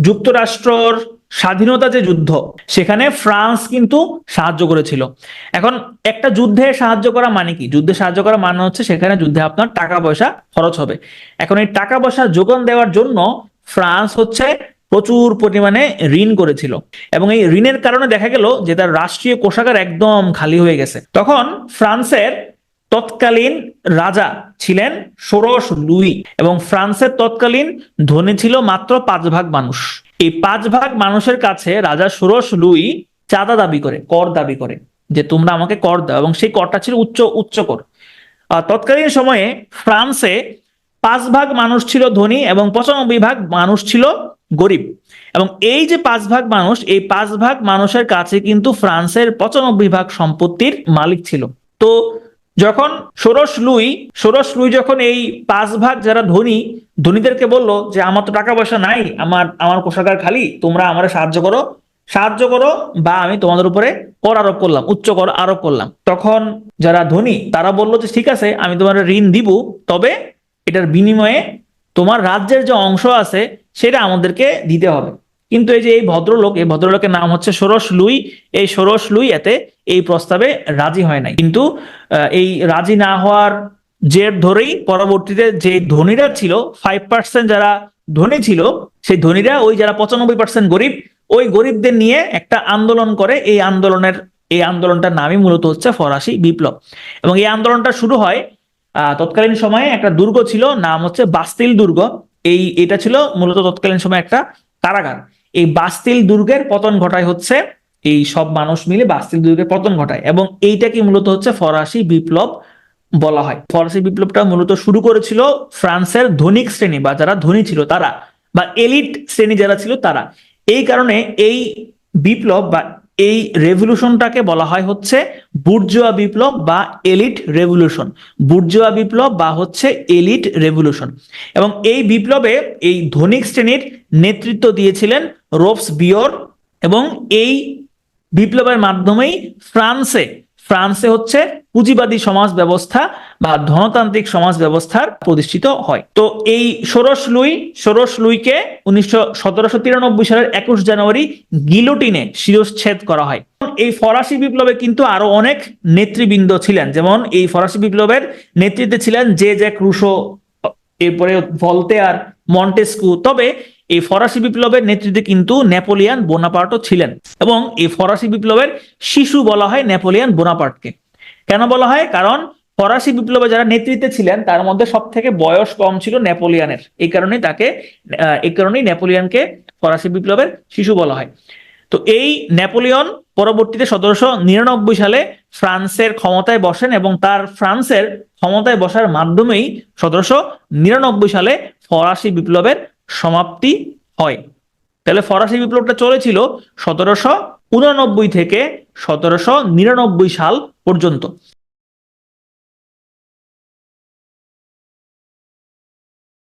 যুক্তরাষ্ট্রর স্বাধীনতা যে যুদ্ধ, সেখানে ফ্রান্স কিন্তু সাহায্য করেছিল। এখন একটা যুদ্ধে সাহায্য করা মানে কি? যুদ্ধে সাহায্য করা মানে হচ্ছে সেখানে যুদ্ধে আপনার টাকা পয়সা খরচ হবে। এখন এই টাকা পয়সা যোগান দেওয়ার জন্য ফ্রান্স হচ্ছে প্রচুর পরিমাণে ঋণ করেছিল। এবং এই ঋণের কারণে দেখা গেল যে তার রাষ্ট্রীয় কোষাগার একদম খালি হয়ে গেছে। তখন ফ্রান্সের তৎকালীন রাজা ছিলেন ষোড়শ লুই এবং ফ্রান্সের তৎকালীন ধনী ছিল মাত্র পাঁচ ভাগ মানুষ। এই পাঁচ ভাগ মানুষের কাছে রাজা ষোড়শ লুই চাঁদা দাবি করে, কর দাবি করে যে তোমরা আমাকে কর দাও এবং সেই করটা ছিল উচ্চ উচ্চ কর তৎকালীন সময়ে ফ্রান্সে পাঁচ ভাগ মানুষ ছিল ধনী এবং পঁচানব্বই ভাগ মানুষ ছিল গরিব। এবং এই যে পাঁচ ভাগ মানুষ, এই পাঁচ ভাগ মানুষের কাছে কিন্তু ফ্রান্সের পঁচানব্বই ভাগ সম্পত্তির মালিক ছিল। তো যখন ষোড়শ লুই ষোড়শ লুই যখন এই পাঁচ ভাগ যারা ধনী, ধনীদেরকে বলল যে, আমার তো টাকা পয়সা নাই, আমার আমার কোষাগার খালি, তোমরা আমার সাহায্য করো। সাহায্য করো বা আমি তোমাদের উপরে কর আরোপ করলাম, উচ্চ কর আরোপ করলাম। তখন যারা ধনী, তারা বলল যে, ঠিক আছে, আমি তোমার ঋণ দিব, তবে এটার বিনিময়ে তোমার রাজ্যের যে অংশ আছে, সেটা আমাদেরকে দিতে হবে। কিন্তু এই যে এই ভদ্রলোক, এই ভদ্রলোকের নাম হচ্ছে ষোড়শ লুই। এই ষোড়শ লুই এতে এই প্রস্তাবে রাজি হয় নাই। কিন্তু এই রাজি না হওয়ার জের ধরেই পরবর্তীতে যে ধনীরা ছিল ফাইভ পার্সেন্ট যারা ধনী ছিল, সেই ধনীরা ওই যারা পঁচানব্বই পার্সেন্ট গরিব, ওই গরিবদের নিয়ে একটা আন্দোলন করে। এই আন্দোলনের, এই আন্দোলনটার নামই মূলত হচ্ছে ফরাসি বিপ্লব। এবং এই আন্দোলনটা শুরু হয় তৎকালীন সময়ে একটা দুর্গ ছিল, নাম হচ্ছে বাস্তিল দুর্গ। এই, এটা ছিল মূলত তৎকালীন সময়ে একটা কারাগার। এই বাস্তিল দুর্গের পতন ঘটায় হচ্ছে, এই সব মানুষ মিলে বাস্তিল দুর্গের পতন ঘটায় এবং এইটাকে মূলত হচ্ছে ফরাসি বিপ্লব বলা হয়। ফরাসি বিপ্লবটা মূলত শুরু করেছিল ফ্রান্সের ধনিক শ্রেণি বা যারা ধনী ছিল তারা বা এলিট শ্রেণি যারা ছিল তারা। এই কারণে এই বিপ্লব বা এই রেভলিউশনটাকে বলা হয় হচ্ছে বুর্জোয়া বিপ্লব বা এলিট রেভলিউশন বুর্জোয়া বিপ্লব বা হচ্ছে এলিট রেভলিউশন এবং এই বিপ্লবে এই ধনিক শ্রেণির নেতৃত্ব দিয়েছিলেন রোপস বিয়র এবং এই বিপ্লবের মাধ্যমেই ফ্রান্সে ফ্রান্সে হচ্ছে পুঁজিবাদী সমাজ ব্যবস্থা বা ধনতান্ত্রিক সমাজ ব্যবস্থার প্রতিষ্ঠিত হয়। তো এই ষোড়শ লুই, ষোড়শ লুইকে উনিশশো সতেরোশো তিরানব্বই সালের একুশ জানুয়ারি গিলোটিনে শিরশ্ছেদ করা হয়। এই ফরাসি বিপ্লবে কিন্তু আরও অনেক নেতৃবৃন্দ ছিলেন। যেমন এই ফরাসি বিপ্লবের নেতৃত্বে ছিলেন জে জ্যাক রুশো এরপরে ভলতেয়ার, মন্টেস্কু। তবে এই ফরাসি বিপ্লবের নেতৃত্বে কিন্তু নেপোলিয়ান বোনাপার্টও ছিলেন এবং এই ফরাসি বিপ্লবের শিশু বলা হয় নেপোলিয়ান বোনাপার্টকে। কেন বলা হয়? কারণ ফরাসি বিপ্লবে যারা নেতৃত্বে ছিলেন, তার মধ্যে সব থেকে বয়স কম ছিল নেপোলিয়ানের। এই কারণেই তাকে এই কারণেই নেপোলিয়ানকে ফরাসি বিপ্লবের শিশু বলা হয়। তো এই নেপোলিয়ন পরবর্তীতে সতেরোশো নিরানব্বই সালে ফ্রান্সের ক্ষমতায় বসেন এবং তার ফ্রান্সের ক্ষমতায় বসার মাধ্যমেই সতেরোশো নিরানব্বই সালে ফরাসি বিপ্লবের সমাপ্তি হয়। তাহলে ফরাসি বিপ্লবটা চলেছিল সতেরোশো উনানব্বই থেকে সতেরোশো নিরানব্বই সাল পর্যন্ত।